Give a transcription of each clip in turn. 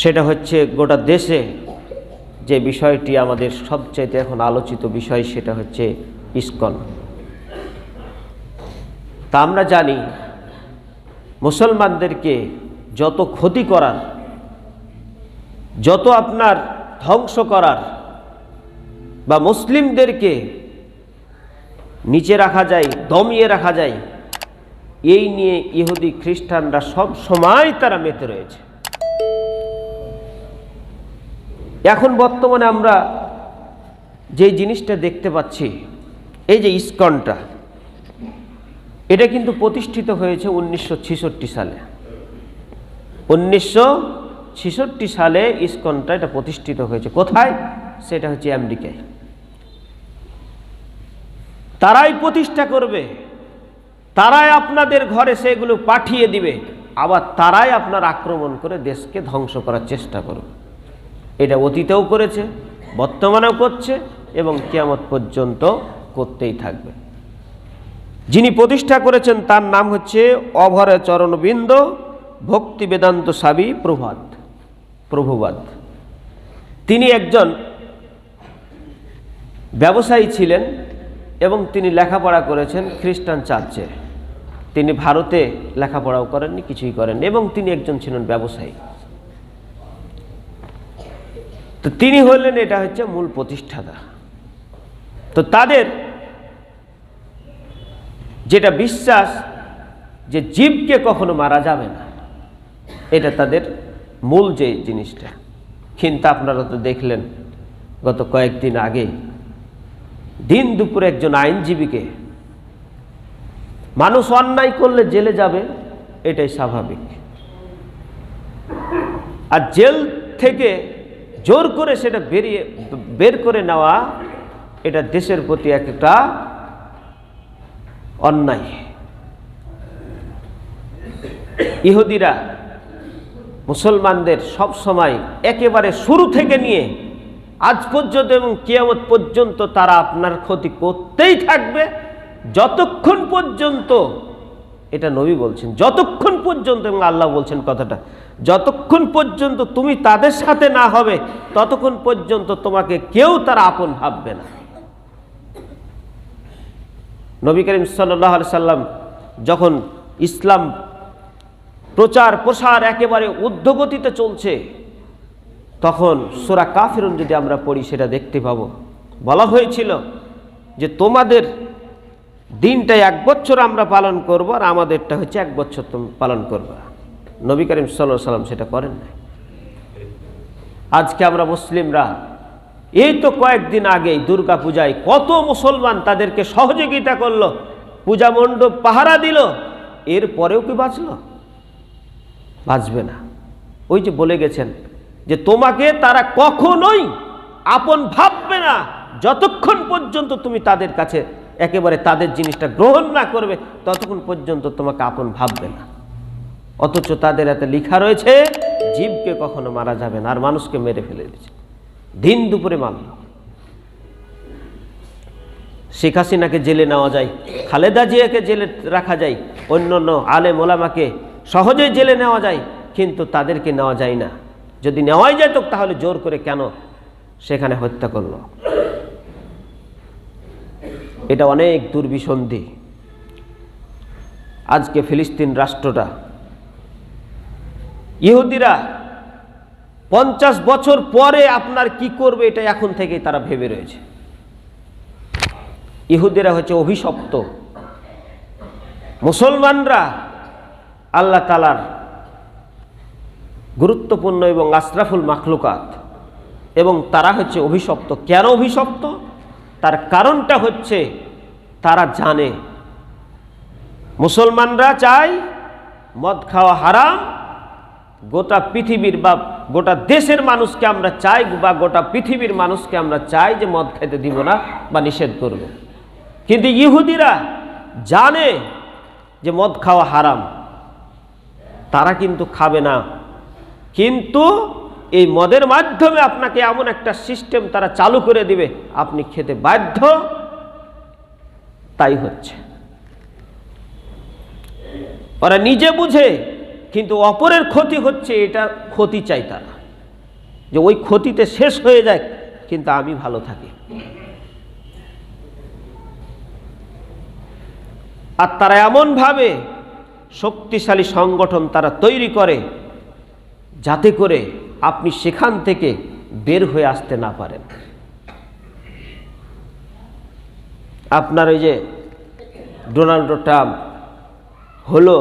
সেটা হচ্ছে গোটা দেশে যে বিষয়টি আমাদের সবচাইতে এখন আলোচিত বিষয়, সেটা হচ্ছে ইস্কন। তা আমরা জানি, মুসলমানদেরকে যত ক্ষতি করার, যত আপনার ধ্বংস করার বা মুসলিমদেরকে নিচে রাখা যায়, দমিয়ে রাখা যায়, এই নিয়ে ইহুদি খ্রিস্টানরা সব সময় তারা মেতে রয়েছে। এখন বর্তমানে আমরা যে জিনিসটা দেখতে পাচ্ছি, এই যে ইস্কনটা, এটা কিন্তু প্রতিষ্ঠিত হয়েছে উনিশশো ছেষট্টি সালে। উনিশশো ছেষট্টি সালে ইস্কনটা এটা প্রতিষ্ঠিত হয়েছে। কোথায়? সেটা হচ্ছে আমেরিকায়। তারাই প্রতিষ্ঠা করবে। তারাই আপনাদের ঘরে সেগুলো পাঠিয়ে দিবে। আবার তারাই আপনার আক্রমণ করে দেশকে ধ্বংস করার চেষ্টা করবে। এটা অতীতেও করেছে, বর্তমানেও করছে এবং কেয়ামত পর্যন্ত করতেই থাকবে। যিনি প্রতিষ্ঠা করেছেন তার নাম হচ্ছে অভয় চরণবৃন্দ ভক্তি বেদান্ত সাবি প্রভাত, প্রভুবাদ। তিনি একজন ব্যবসায়ী ছিলেন এবং তিনি লেখাপড়া করেছেন খ্রিস্টান চার্চে। তিনি ভারতে লেখাপড়াও করেননি, কিছুই করেননি এবং তিনি একজন ছিলেন ব্যবসায়ী। তো তিনি হলেন এটা হচ্ছে মূল প্রতিষ্ঠাতা। তো তাদের যেটা বিশ্বাস যে জীবকে কখনো মারা যাবে না, এটা তাদের মূল যে জিনিসটা। কিন্তু আপনারা তো দেখলেন গত কয়েকদিন আগে দিন দুপুরে একজন আইনজীবীকে মানুষ অন্যায় করলে জেলে যাবে, এটাই স্বাভাবিক। আর জেল থেকে জোর করে সেটা বেরিয়ে, বের করে নেওয়া, এটা দেশের প্রতি একটা অন্যায়। ইহুদিরা, মুসলমানদের সব সময় একেবারে শুরু থেকে নিয়ে, আজ পর্যন্ত এবং কিয়ামত পর্যন্ত তারা আপনার ক্ষতি করতেই থাকবে। যতক্ষণ পর্যন্ত, এটা নবী বলছেন, যতক্ষণ পর্যন্ত এবং আল্লাহ বলছেন কথাটা যতক্ষণ পর্যন্ত তুমি তাদের সাথে না হবে, ততক্ষণ পর্যন্ত তোমাকে কেউ তারা আপন ভাববে না। নবী করিম সাল্লাহ সাল্লাম যখন ইসলাম প্রচার প্রসার একেবারে ঊর্ধ্বগতিতে চলছে, তখন সোরা কাফিরুন যদি আমরা পড়ি, সেটা দেখতে পাবো। বলা হয়েছিল যে তোমাদের দিনটা এক বছর আমরা পালন করব, আর আমাদেরটা হচ্ছে এক বছর পালন করবা। নবী করিম সাল্লাহ সাল্লাম সেটা করেন নাই। আজকে আমরা মুসলিমরা, এই তো কয়েকদিন আগেই দুর্গা পূজায় কত মুসলমান তাদেরকে সহযোগিতা করল, পূজা মণ্ডপ পাহারা দিল এর পরেও কি বাঁচল? বাঁচবে না। ওই যে বলে গেছেন যে, তোমাকে তারা কখনোই আপন ভাববে না। যতক্ষণ পর্যন্ত তুমি তাদের কাছে একেবারে তাদের জিনিসটা গ্রহণ না করবে, ততক্ষণ পর্যন্ত তোমাকে আপন ভাববে না। অথচ তাদের এতে লেখা রয়েছে, জীবকে কখনো মারা যাবে না, আর মানুষকে মেরে ফেলে দিচ্ছে দিন দুপুরে মারল। শেখ হাসিনাকে জেলে নেওয়া যায়, খালেদা জিয়াকে জেলে রাখা যায় অন্য অন্য আলে মোলামাকে সহজেই জেলে নেওয়া যায়, কিন্তু তাদেরকে নেওয়া যায় না। যদি নেওয়াই যেত, তাহলে জোর করে কেন সেখানে হত্যা করল? এটা অনেক দুর্বিসন্ধি। আজকে ফিলিস্তিন রাষ্ট্রটা ইহুদিরা পঞ্চাশ বছর পরে আপনার কি করবে এটা এখন থেকেই তারা ভেবে রয়েছে। ইহুদিরা হচ্ছে অভিশপ্ত। মুসলমানরা আল্লাহ তালার গুরুত্বপূর্ণ এবং আশরাফুল মাখলুকাত এবং তারা হচ্ছে অভিশপ্ত। কেন অভিশপ্ত? তার কারণটা হচ্ছে তারা জানে। মুসলমানরা চায় মদ খাওয়া হারাম গোটা পৃথিবীর বা গোটা দেশের মানুষকে আমরা চাই বা গোটা পৃথিবীর মানুষকে আমরা চাই যে মদ খেতে দিব না বা নিষেধ করব। কিন্তু ইহুদিরা জানে যে মদ খাওয়া হারাম। তারা কিন্তু খাবে না। কিন্তু এই মদের মাধ্যমে আপনাকে এমন একটা সিস্টেম তারা চালু করে দিবে, আপনি খেতে বাধ্য। তাই হচ্ছে। ওরা নিজে বুঝে কিন্তু অপরের ক্ষতি হচ্ছে, এটা ক্ষতি চাই তারা। যে ওই ক্ষতিতে শেষ হয়ে যায় কিন্তু আমি ভালো থাকি। আর তারা এমনভাবে শক্তিশালী সংগঠন তারা তৈরি করে, যাতে করে আপনি সেখান থেকে বের হয়ে আসতে না পারেন। আপনার ওই যে ডোনাল্ড ট্রাম্প হলো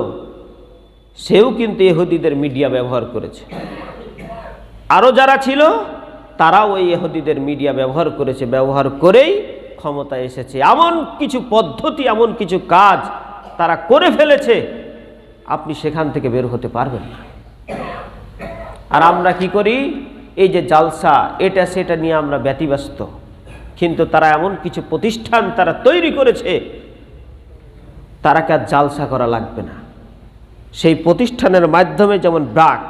সেও কিন্তু এহুদিদের মিডিয়া ব্যবহার করেছে। আরও যারা ছিল, তারাও ওই এহুদিদের মিডিয়া ব্যবহার করেছে। ব্যবহার করেই ক্ষমতায় এসেছে। এমন কিছু পদ্ধতি, এমন কিছু কাজ তারা করে ফেলেছে, আপনি সেখান থেকে বের হতে পারবেন না। আর আমরা কি করি? এই যে জালসা, এটা সেটা নিয়ে আমরা ব্যতিব্যস্ত। কিন্তু তারা এমন কিছু প্রতিষ্ঠান তারা তৈরি করেছে তারা আর জালসা করা লাগবে না। সেই প্রতিষ্ঠানের মাধ্যমে যেমন ব্রাক,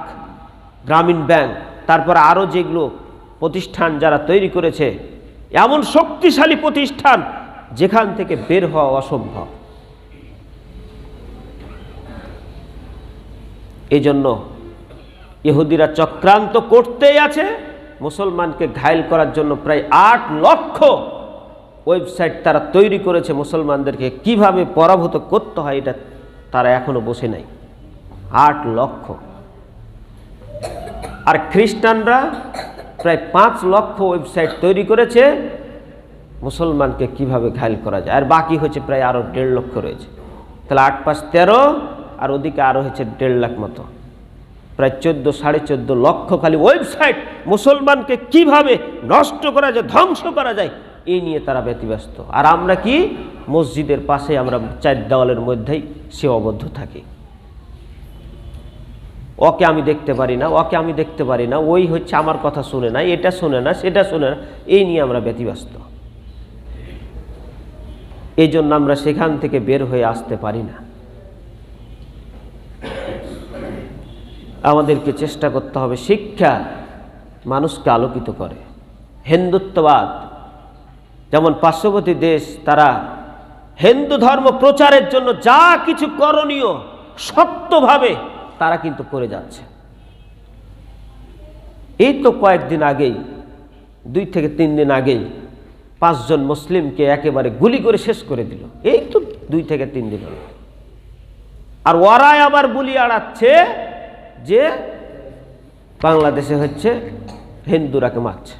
গ্রামীণ ব্যাংক, তারপর আরও যেগুলো প্রতিষ্ঠান যারা তৈরি করেছে, এমন শক্তিশালী প্রতিষ্ঠান যেখান থেকে বের হওয়া অসম্ভব। এই জন্য ইহুদিরা চক্রান্ত করতেই আছে, মুসলমানকে ঘায়ল করার জন্য প্রায় আট লক্ষ ওয়েবসাইট তারা তৈরি করেছে মুসলমানদেরকে। কীভাবে পরাভূত করতে হয় এটা তারা এখনও বসে নাই। আট লক্ষ। আর খ্রিস্টানরা প্রায় পাঁচ লক্ষ ওয়েবসাইট তৈরি করেছে, মুসলমানকে কীভাবে ঘায়ল করা যায়? আর বাকি হচ্ছে প্রায় আরও দেড় লক্ষ রয়েছে। তাহলে আট পাঁচ তেরো, আর ওদিকে আরও হয়েছে দেড় লাখ মতো। প্রায় চোদ্দ, সাড়ে চোদ্দ লক্ষ খালি ওয়েবসাইট মুসলমানকে কীভাবে নষ্ট করা যায়, ধ্বংস করা যায়, এই নিয়ে তারা ব্যতিব্যস্ত। আর আমরা কি? মসজিদের পাশে আমরা চার দেওয়ালের মধ্যেই সীমাবদ্ধ থাকি। ওকে আমি দেখতে পারি না, ওকে আমি দেখতে পারি না, ওই হচ্ছে আমার কথা শুনে না, এটা শুনে না, সেটা শুনে না, এই নিয়ে আমরা ব্যতিব্যস্ত। এই জন্য আমরা সেখান থেকে বের হয়ে আসতে পারি না। আমাদেরকে চেষ্টা করতে হবে শিক্ষা মানুষকে আলোকিত করে। হিন্দুত্ববাদ, যেমন পার্শ্ববর্তী দেশ, তারা হিন্দু ধর্ম প্রচারের জন্য যা কিছু করণীয় সত্যভাবে তারা কিন্তু করে যাচ্ছে। এই তো কয়েকদিন আগেই, দুই থেকে তিন দিন আগেই পাঁচজন মুসলিমকে একেবারে গুলি করে শেষ করে দিল। এই তো দুই থেকে তিন দিন হলো। আর ওরাই আবার বুলি আড়াচ্ছে যে বাংলাদেশে হচ্ছে হিন্দুরাকে মারছে।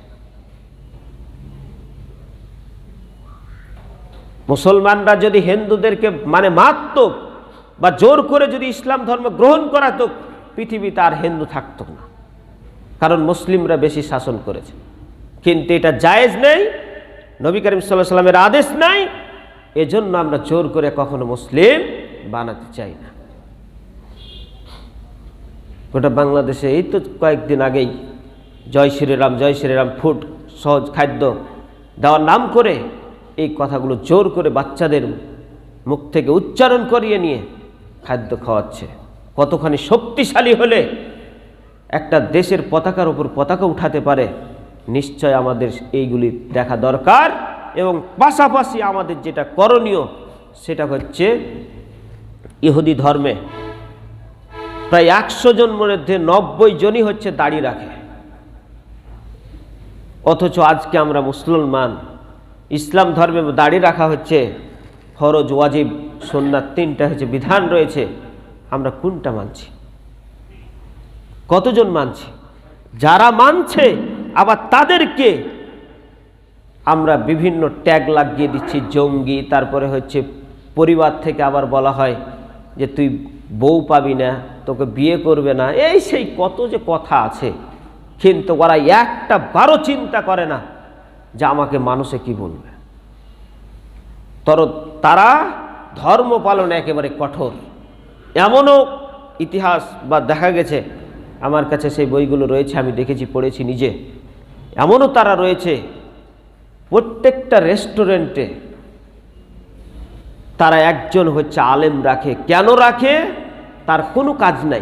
মুসলমানরা যদি হিন্দুদেরকে মানে মারত বা জোর করে যদি ইসলাম ধর্ম গ্রহণ করাতো পৃথিবীতে আর হিন্দু থাকতো না। কারণ মুসলিমরা বেশি শাসন করেছে। কিন্তু এটা জায়েজ নেই, নবী করিম সাল্লাহ সাল্লামের আদেশ নাই, এজন্য আমরা জোর করে কখনো মুসলিম বানাতে চাই না। গোটা বাংলাদেশে এই তো কয়েকদিন আগেই জয় শ্রীরাম জয় শ্রীরাম ফুড, সহজ খাদ্য দেওয়ার নাম করে এই কথাগুলো জোর করে বাচ্চাদের মুখ থেকে উচ্চারণ করিয়ে নিয়ে খাদ্য খাওয়াচ্ছে। কতখানি শক্তিশালী হলে একটা দেশের পতাকার উপর পতাকা উঠাতে পারে, নিশ্চয় আমাদের এইগুলি দেখা দরকার এবং পাশাপাশি আমাদের যেটা করণীয় সেটা হচ্ছে ইহুদি ধর্মে প্রায় একশো জন মধ্যে নব্বই জনই হচ্ছে দাড়ি রাখে। অথচ আজকে আমরা মুসলমান, ইসলাম ধর্মে দাড়ি রাখা হচ্ছে ফরজ ওয়াজিব। সন্ন্যার তিনটা হচ্ছে বিধান রয়েছে, আমরা কোনটা মানছি? কতজন মানছি? যারা মানছে, আবার তাদেরকে আমরা বিভিন্ন ট্যাগ লাগিয়ে দিচ্ছি, জঙ্গি, তারপরে হচ্ছে পরিবার থেকে আবার বলা হয় যে তুই বউ পাবি না, তোকে বিয়ে করবে না, এই সেই কত যে কথা আছে। কিন্তু ওরা একটা বারো চিন্তা করে না যে আমাকে মানুষে কি বলবে? তর তারা ধর্ম পালনে একেবারে কঠোর। এমনও ইতিহাস বা দেখা গেছে, আমার কাছে সেই বইগুলো রয়েছে, আমি দেখেছি, পড়েছি নিজে। এমনও তারা রয়েছে, প্রত্যেকটা রেস্টুরেন্টে তারা একজন হচ্ছে আলেম রাখে। কেন রাখে? তার কোনো কাজ নাই।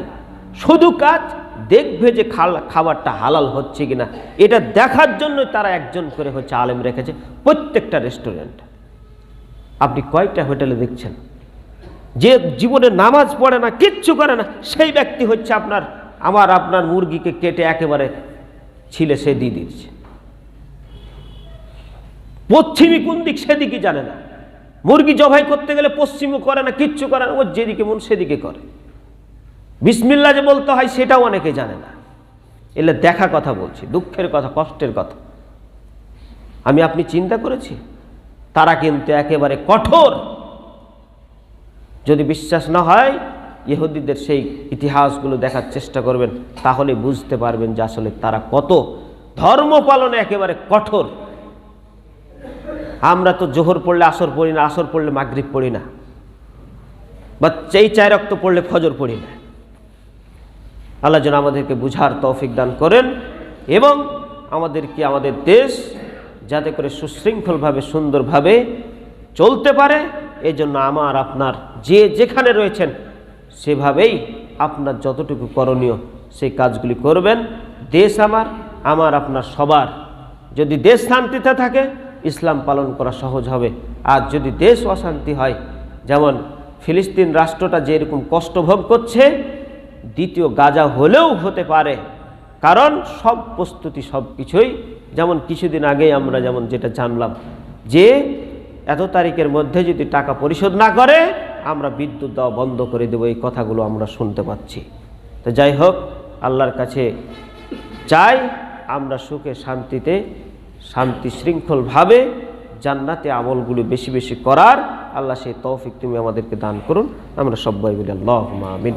শুধু কাজ, দেখবে যে খাবারটা হালাল হচ্ছে কিনা। এটা দেখার জন্য তারা একজন করে হচ্ছে আলেম রেখেছে প্রত্যেকটা রেস্টুরেন্ট। আপনি কয়টা হোটেলে দেখছেন? যে জীবনে নামাজ পড়ে না, কিচ্ছু করে না, সেই ব্যক্তি হচ্ছে আপনার, আমার আপনার মুরগিকে কেটে একেবারে ছিলে সে দিয়ে দিচ্ছে। পশ্চিমী কোন দিক সেদিকে জানে না। মুরগি জবাই করতে গেলে পশ্চিমও করে না, কিচ্ছু করে না ওর যেদিকে মন সেদিকে করে। বিসমিল্লা যে বলতে হয়, সেটাও অনেকে জানে না। এলে দেখা কথা বলছি, দুঃখের কথা, কষ্টের কথা। আমি, আপনি চিন্তা করেছি? তারা কিন্তু একেবারে কঠোর। যদি বিশ্বাস না হয়, ইহুদিদের সেই ইতিহাসগুলো দেখার চেষ্টা করবেন, তাহলে বুঝতে পারবেন যে আসলে তারা কত ধর্ম পালনে একেবারে কঠোর। আমরা তো জোহর পড়লে আসর পড়ি না, আসর পড়লে মাগরিব পড়ি না, বা চেই চায় রক্ত পড়লে ফজর পড়ি না। আল্লাহ যেন আমাদেরকে বুঝার তৌফিক দান করেন এবং আমাদেরকে আমাদের দেশ যাতে করে সুশৃঙ্খলভাবে, সুন্দরভাবে চলতে পারে। এই জন্য আমার, আপনার যে যেখানে রয়েছেন, সেভাবেই আপনার যতটুকু করণীয়, সেই কাজগুলি করবেন। দেশ আমার আমার আপনার সবার। যদি দেশ শান্তিতে থাকে, ইসলাম পালন করা সহজ হবে। আর যদি দেশ অশান্তি হয়, যেমন ফিলিস্তিন রাষ্ট্রটা যেরকম কষ্ট ভোগ করছে, দ্বিতীয় গাজা হলেও হতে পারে। কারণ সব প্রস্তুতি সব কিছুই যেমন কিছুদিন আগেই আমরা যেমন যেটা জানলাম যে এত তারিখের মধ্যে যদি টাকা পরিশোধ না করে, আমরা বিদ্যুৎ দেওয়া বন্ধ করে দেবো, এই কথাগুলো আমরা শুনতে পাচ্ছি। তো যাই হোক, আল্লাহর কাছে চাই আমরা সুখে শান্তিতে, শান্তি শৃঙ্খলভাবে জান্নাতে আমলগুলো বেশি বেশি করার। আল্লাহ সেই তৌফিক তুমি আমাদেরকে দান করুন। আমরা সবাই মিলে আল্লাহ আমিন।